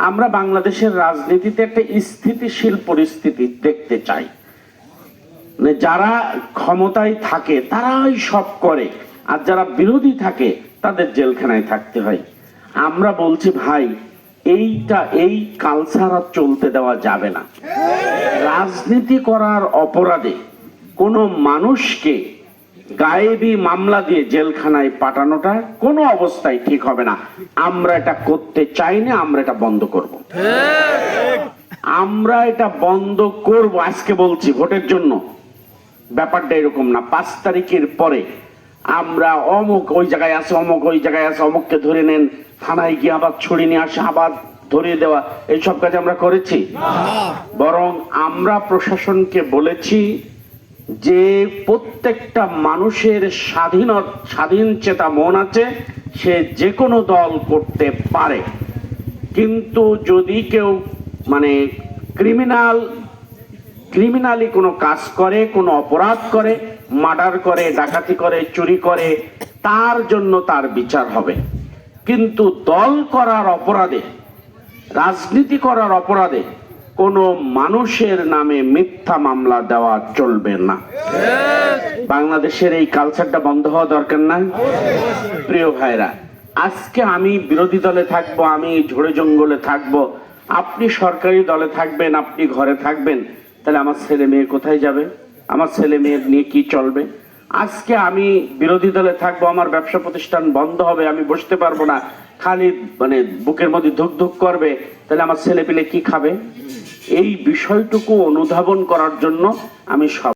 আমরা বাংলাদেশের রাজনীতিতে একটা স্থিতিশীল পরিস্থিতি দেখতে চাই। মানে যারা ক্ষমতায় থাকে, তারাই সব করে, আর যারা বিরোধী থাকে, তাদের জেলখানায় থাকতে হয়। আমরা বলছি, ভাই, এইটা, এই কালচার আর চলতে দেওয়া যাবে না। রাজনীতি করার অপরাধে কোনো মানুষকে গায়েবী মামলা দিয়ে জেলখানায় পাঠানোটা কোনো অবস্থায় ঠিক হবে না। আমরা এটা করতে চাই না আমরা এটা বন্ধ করব। আমরা এটা বন্ধ করব আজকে বলছি ভোটের জন্য। ব্যাপারটা এরকম না পাঁচ তারিখের পরে আমরা অমুক ওই জায়গায় আছে অমুক ওই জায়গায় আছে অমুককে ধরে নেন থানায় গিয়ে আবার ছড়ি নিয়ে আসে আবার ধরিয়ে দেওয়া এইসব কাজ আমরা করেছি। বরং আমরা প্রশাসনকে বলেছি যে প্রত্যেকটা মানুষের স্বাধীন স্বাধীন চেতা মন আছে, সে যে কোনো দল করতে পারে। কিন্তু যদি কেউ মানে ক্রিমিনাল, ক্রিমিনালি কোনো কাজ করে, কোনো অপরাধ করে, মার্ডার করে, ডাকাতি করে, চুরি করে, তার জন্য তার বিচার হবে। কিন্তু দল করার অপরাধে, রাজনীতি করার অপরাধে কোনো মানুষের নামে মিথ্যা মামলা দেওয়া চলবে না। বাংলাদেশের এই কালচারটা বন্ধ হওয়া দরকার না। প্রিয় ভাইরা, আজকে আমি বিরোধী দলে থাকব, আমি ঝোড়ে জঙ্গলে থাকব। আপনি সরকারি দলে থাকবেন, আপনি ঘরে থাকবেন, তাহলে আমার ছেলে মেয়ে কোথায় যাবে? আমার ছেলে মেয়ে নিয়ে কি চলবে? আজকে আমি বিরোধী দলে থাকব, আমার ব্যবসা প্রতিষ্ঠান বন্ধ হবে, আমি বসতে পারব না। খালি মানে বুকের মধ্যে ধুক ধুক করবে, তাহলে আমার ছেলে পেলে কি খাবে? এই বিষয়টুকু অনুধাবন করার জন্য আমি সব